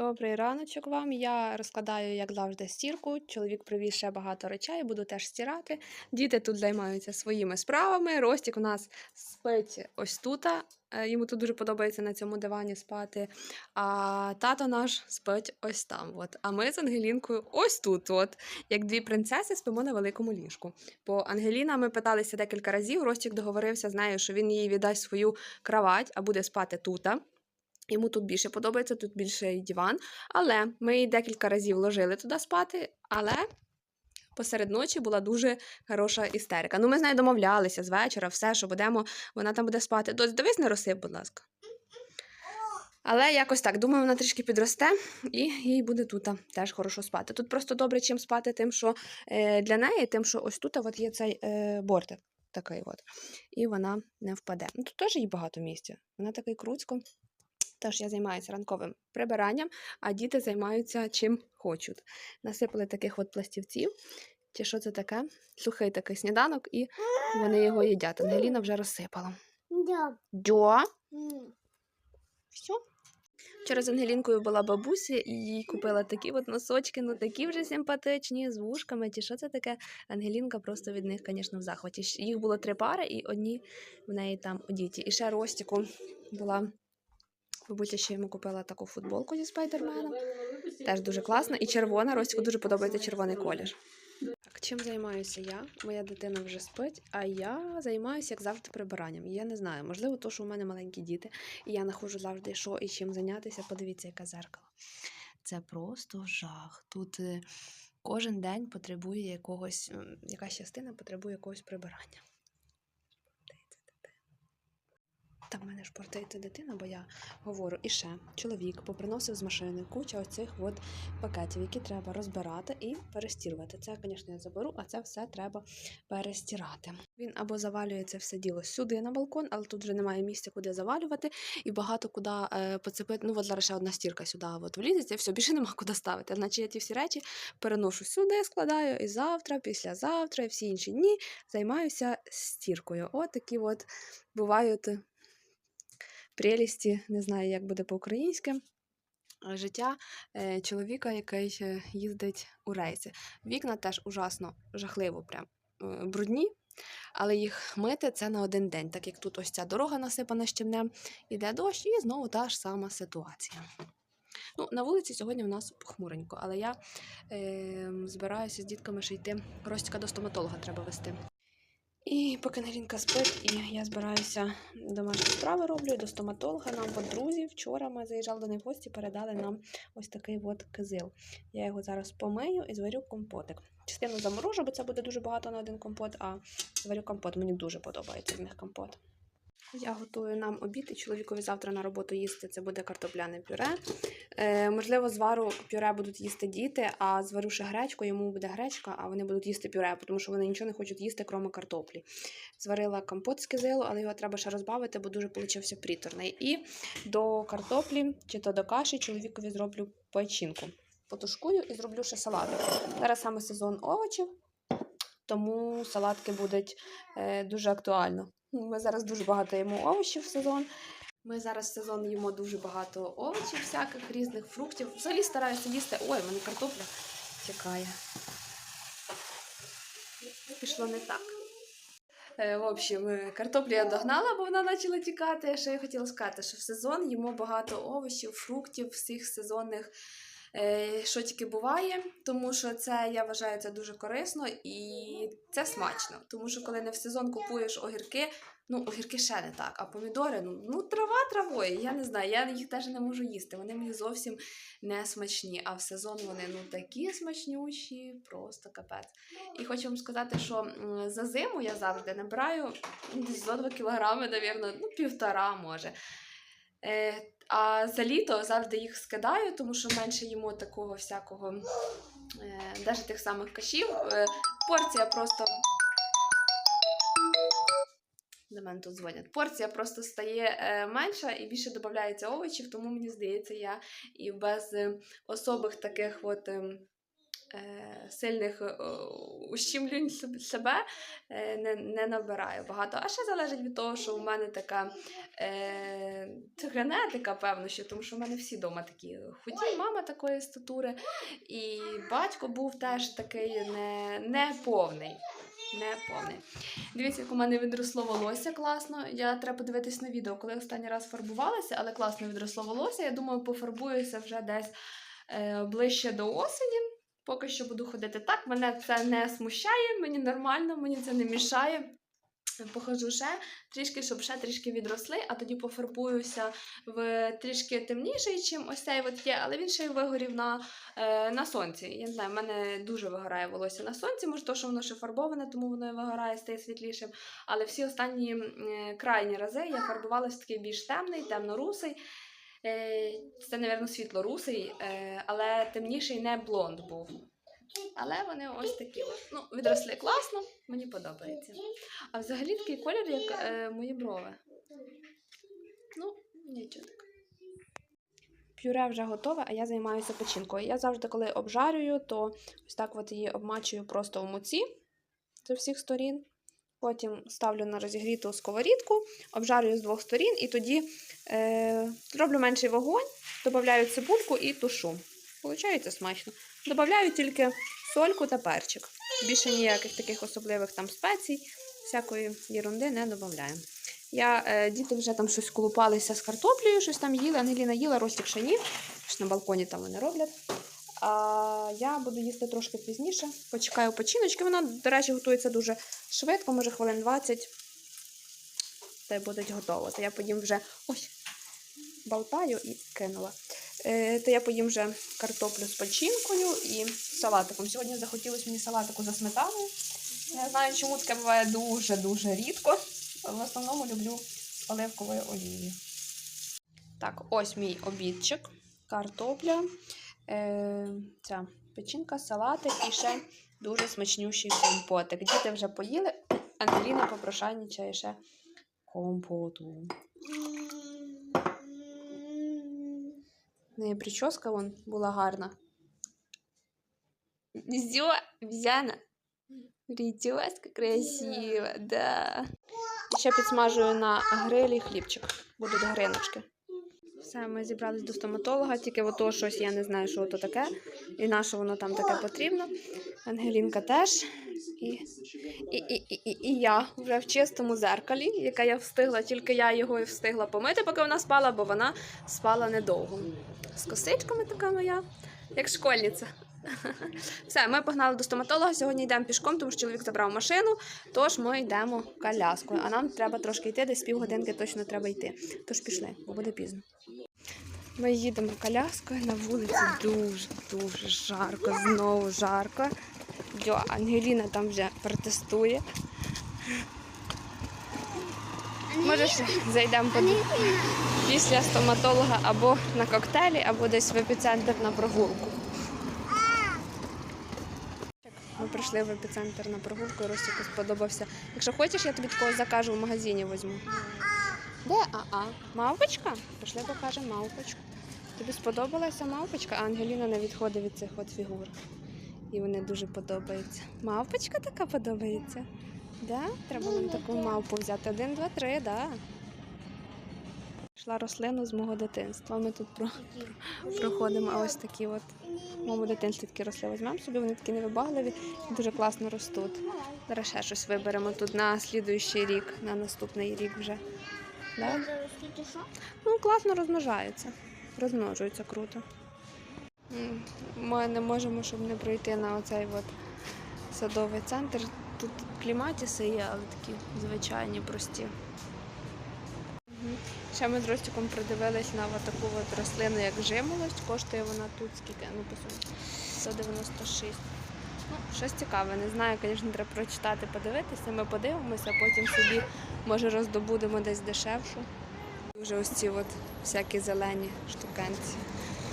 Добрий раночок вам. Я розкладаю, як завжди, стірку. Чоловік привіз ще багато речей, буду теж стирати. Діти тут займаються своїми справами. Ростік у нас спить ось тут. Е, Йому тут дуже подобається на цьому дивані спати. А тато наш спить ось там. От. А ми з Ангелінкою ось тут. От. Як дві принцеси спимо на великому ліжку. Бо Ангеліна ми питалися декілька разів. Ростік договорився з нею, що він їй віддасть свою кровать, а буде спати тут. Йому тут більше подобається, тут більше диван. Але ми декілька разів ложили туди спати, але посеред ночі була дуже хороша істерика. Ну, ми з нею домовлялися з вечора, все, що будемо, вона там буде спати. Дось, дивись, не розсип, будь ласка. Але якось так, думаю, вона трішки підросте і їй буде тут теж хорошо спати. Тут просто добре чим спати, тим, що е, для неї, тим, що ось тут от є цей е, бортик такий от. І вона не впаде. Ну, тут теж їй багато місця. Вона такий круцько. Тож я займаюся ранковим прибиранням, а діти займаються чим хочуть. Насипали таких от пластівців. Чи що це таке? Сухий такий сніданок, і вони його їдять. Ангеліна вже розсипала. Да. Дьо. Все. Вчора з Ангелінкою була бабуся і їй купила такі от носочки, ну такі вже симпатичні, з вушками. Чи що це таке? Ангелінка просто від них, звісно, в захваті. Їх було три пари, і одні в неї там одіті. І ще Ростіку була. Бабуся ще йому купила таку футболку зі спайдерменом. Теж дуже класна. І червона. Ростіку дуже подобається червоний колір. Так, чим займаюся я? Моя дитина вже спить, а я займаюся, як завжди, прибиранням. Я не знаю, можливо, то, що у мене маленькі діти, і я знаходжу завжди, що і чим зайнятися. Подивіться, яке зеркало. Це просто жах. Тут е, кожен день потребує якогось, якась частина потребує якогось прибирання. Там в мене ж портається дитина, бо я говорю, і ще чоловік поприносив з машини куча оцих от пакетів, які треба розбирати і перестірувати. Це, звісно, я заберу, а це все треба перестирати. Він або завалює це все діло сюди на балкон, але тут вже немає місця, куди завалювати, і багато куди е, поцепити. Ну, от зараз ще одна стірка сюди от влізеться, все, більше нема куди ставити. Значить, я ті всі речі переношу сюди, складаю, і завтра, післязавтра, і всі інші дні займаюся стіркою. От такі от бувають прелісті, не знаю, як буде по-українськи. Життя е, чоловіка, який їздить у рейси. Вікна теж ужасно, жахливо, прям е, брудні, але їх мити це на один день, так як тут ось ця дорога насипана щебнем, іде дощ, і знову та ж сама ситуація. Ну, на вулиці сьогодні в нас похмуренько, але я е, збираюся з дітками ще йти. Ростіка до стоматолога треба вести. І поки Нарінка спить, і я збираюся домашні справи роблю до стоматолога. Нам по друзі вчора ми заїжджали до них в гості, передали нам ось такий от кизил. Я його зараз помию і зварю компотик. Частину заморожу, бо це буде дуже багато на один компот, а зварю компот. Мені дуже подобається з них компот. Я готую нам обід і чоловікові завтра на роботу їсти. Це буде картопляне пюре. Е, можливо, звару пюре будуть їсти діти, а зварю ще гречку, йому буде гречка, а вони будуть їсти пюре, тому що вони нічого не хочуть їсти, крім картоплі. Зварила компот з кизилу, але його треба ще розбавити, бо дуже получився пріторний. І до картоплі чи то до каші чоловікові зроблю печінку. Потушкую і зроблю ще салатик. Зараз саме сезон овочів, тому салатки будуть е, дуже актуально. Ми зараз дуже багато їмо овочів в сезон. Ми зараз в сезон їмо дуже багато овочів, всяких різних фруктів. Взагалі стараюся їсти. Ой, в мене картопля тікає. Пішло не так. Е, В общем, е, картоплю я догнала, бо вона почала тікати. Що я хотіла сказати, що в сезон їмо багато овочів, фруктів, всіх сезонних, що тільки буває, тому що це я вважаю це дуже корисно і це смачно. Тому що коли не в сезон купуєш огірки, ну огірки ще не так, а помідори, ну, ну трава травою. Я не знаю, я їх теж не можу їсти. Вони мені зовсім не смачні. А в сезон вони ну такі смачнющі, просто капець. І хочу вам сказати, що за зиму я завжди набираю десь зо 2 кілограми, навірно, ну півтора може. Е, а за літо завжди їх скидаю, тому що менше їмо такого всякого, е, навіть тих самих кашів. Е, порція просто. До мене тут дзвонять. Порція просто стає е, менша і більше додається овочів, тому мені здається, я і без е, особих таких от. Е, сильних е, ущемлюнь себе е, не, не набираю багато. А ще залежить від того, що у мене така е, генетика, певно, що тому що в мене всі вдома такі худі, мама такої статури, і батько був теж такий не, не повний. Не повний. Дивіться, як у мене відросло волосся класно. Я треба подивитись на відео, коли останній раз фарбувалася, але класно відросло волосся. Я думаю, пофарбуюся вже десь е, ближче до осені. Поки що буду ходити так. Мене це не смущає, мені нормально, мені це не мішає. Похожу ще трішки, щоб ще трішки відросли, а тоді пофарбуюся в трішки темніший, чим ось цей от є, але він ще й вигорів на, е, на сонці. Я не знаю, в мене дуже вигорає волосся на сонці, може, то, що воно ще фарбоване, тому воно і вигорає, стає світлішим. Але всі останні е, крайні рази я фарбувалася такий більш темний, темно-русий. Е, Це, мабуть, світло-русий, е, але темніший не блонд був. Але вони ось такі. Ну, відросли класно, мені подобається. А взагалі такий колір, як е, мої брови. Ну, нічого так. Пюре вже готове, а я займаюся печінкою. Я завжди, коли обжарюю, то ось так от її обмачую просто в муці з усіх сторін. Потім ставлю на розігріту сковорідку, обжарюю з двох сторін і тоді е, роблю менший вогонь, додаю цибульку і тушу. Получається смачно. Добавляю тільки сольку та перчик. Більше ніяких таких особливих там спецій, всякої єрунди не додаю. Я, е, діти вже там щось колупалися з картоплею, щось там їли. Ангеліна їла, Ростік ще ні. На балконі там вони роблять. А я буду їсти трошки пізніше. Почекаю починочки. Вона, до речі, готується дуже швидко, може хвилин 20. Та й будуть готова. То я поїм вже. Ой, болтаю і кинула. Е, то я поїм вже картоплю з печінкою і салатиком. Сьогодні захотілося мені салатику за сметаною. Не знаю, чому таке буває дуже-дуже рідко. В основному люблю з оливковою олією. Так, ось мій обідчик, картопля, е, ця печінка, салатик і ще дуже смачнющий компотик. Діти вже поїли, Ангеліна попрошайничає ще компоту. Неї прическа вон була гарна. Зё, взяна. Прическа красива, да. Ще підсмажую на грилі хлібчик. Будуть гриночки. Все, ми зібрались до стоматолога, тільки ото щось я не знаю, що ото таке. І на що воно там таке потрібно. Ангелінка теж. І, і, і, і, і, я вже в чистому зеркалі, яке я встигла, тільки я його і встигла помити, поки вона спала, бо вона спала недовго. З косичками така моя, як школьниця. Все, ми погнали до стоматолога. Сьогодні йдемо пішком, тому що чоловік забрав машину. Тож ми йдемо коляскою. А нам треба трошки йти, десь півгодинки точно треба йти. Тож пішли, бо буде пізно. Ми їдемо коляскою на вулиці дуже дуже жарко, знову жарко. Дьо, Ангеліна там вже протестує. Може, ще зайдемо після стоматолога або на коктейлі, або десь в епіцентр на прогулку. Прийшли в епіцентр на прогулку, Ростіку сподобався. Якщо хочеш, я тобі такого закажу в магазині візьму. Де А-а? Мавпочка? Пішли покажемо мавпочку. Тобі сподобалася мавпочка, а Ангеліна не відходить від цих от фігур. І вони дуже подобаються. Мавпочка така подобається. Да? Треба нам таку мавпу взяти. Один, два, три, да. Йшла рослину з мого дитинства. Ми тут про... проходимо, а ось такі от. В моєму дитинстві такі росли. Візьмемо собі, вони такі невибагливі і дуже класно ростуть. Зараз ще щось виберемо тут на слідуючий рік, на наступний рік вже. Да? Ну, класно розмножаються. Розмножуються круто. Ми не можемо, щоб не пройти на оцей от садовий центр. Тут кліматіси є, але такі звичайні, прості. Ще ми з Ростиком придивились на таку рослину, як жимолость. Коштує вона тут скільки? Ну, по суті, 196. Ну, щось цікаве. Не знаю, звісно, треба прочитати, подивитися. Ми подивимося, потім собі, може, роздобудемо десь дешевшу. Дуже ось ці от всякі зелені штукенці.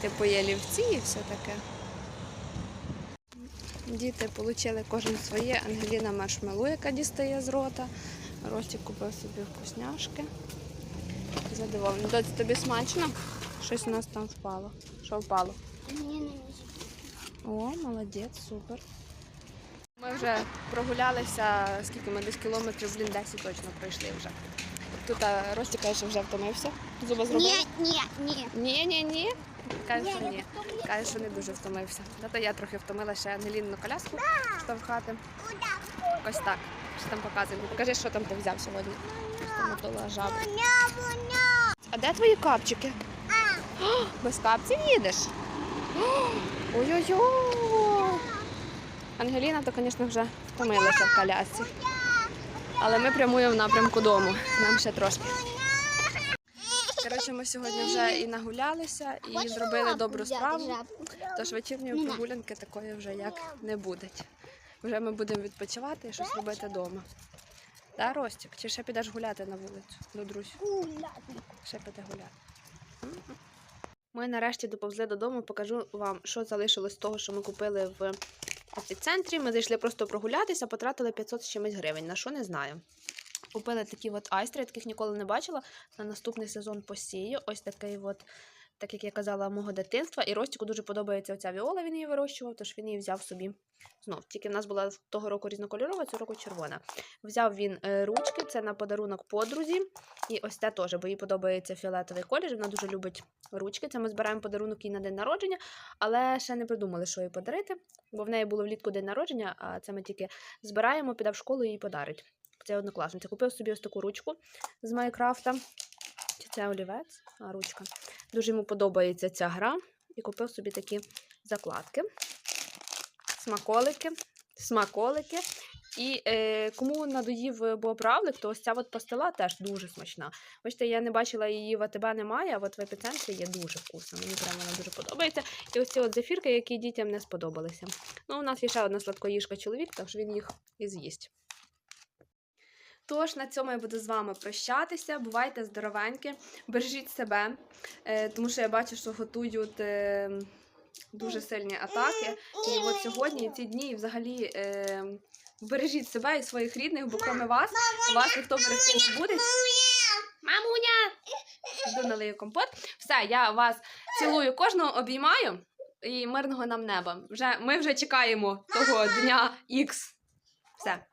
Типу є лівці і все таке. Діти отримали кожен своє. Ангеліна маршмелу, яка дістає з рота. Ростик купив собі вкусняшки. Задоволений. Доці, тобі смачно? Щось у нас там впало. Що впало? О, молодець, супер. Ми вже прогулялися, скільки ми десь кілометрів, блін, 10 точно пройшли вже. Тут каже, що вже втомився. Зуба зробив? Ні, ні, ні. Ні, ні, ні. Каже, що ні. Каже, що не дуже втомився. Зато я трохи втомила ще Ангеліну коляску штовхати. Ось так. Що там показує? Покажи, що там ти взяв сьогодні. Стоматолога жаба. А де твої капчики? О, Без капців їдеш? Ой-ой-ой! Ангеліна, то, звісно, вже втомилася в колясці. Але ми прямуємо в напрямку дому. Нам ще трошки. Коротше, ми сьогодні вже і нагулялися, і зробили добру справу. Тож вечірньої прогулянки такої вже як не буде. Вже ми будемо відпочивати і щось робити вдома. Да, Ростик? Чи ще підеш гуляти на вулицю до друзів? Ще піде гуляти. Ми нарешті доповзли додому, покажу вам, що залишилось з того, що ми купили в епіцентрі. Ми зайшли просто прогулятися, потратили 500 з чимось гривень. На що не знаю. Купили такі от айстри, я таких ніколи не бачила. На наступний сезон посію. Ось такий от, так як я казала, мого дитинства. І Ростіку дуже подобається оця віола, він її вирощував, тож він її взяв собі знов. Тільки в нас була того року різнокольорова, цього року червона. Взяв він е, ручки, це на подарунок подрузі. І ось це теж, бо їй подобається фіолетовий колір. Вона дуже любить ручки. Це ми збираємо подарунок їй на день народження, але ще не придумали, що їй подарити, бо в неї було влітку день народження, а це ми тільки збираємо, піде в школу і їй подарить. Це однокласниця. Купив собі ось таку ручку з Майкрафта. Це олівець? Ручка. Дуже йому подобається ця гра. І купив собі такі закладки, смаколики, смаколики. І е, кому надоїв Боб Равлик, то ось ця от пастила теж дуже смачна. Бачите, я не бачила її в АТБ немає, а от в епіцентрі є дуже вкусна. Мені прямо вона дуже подобається. І ось ці от зефірки, які дітям не сподобалися. Ну, у нас є ще одна сладкоїжка чоловік, тож він їх і з'їсть. Тож на цьому я буду з вами прощатися. Бувайте здоровенькі, бережіть себе, е, тому що я бачу, що готують е, дуже сильні атаки. І от сьогодні ці дні і взагалі е, бережіть себе і своїх рідних, бо крім вас, вас ніхто берегти не буде. Мамуня! Йду налию компот. Все, я вас цілую, кожного обіймаю і мирного нам неба. Вже, ми вже чекаємо того дня Х. Все.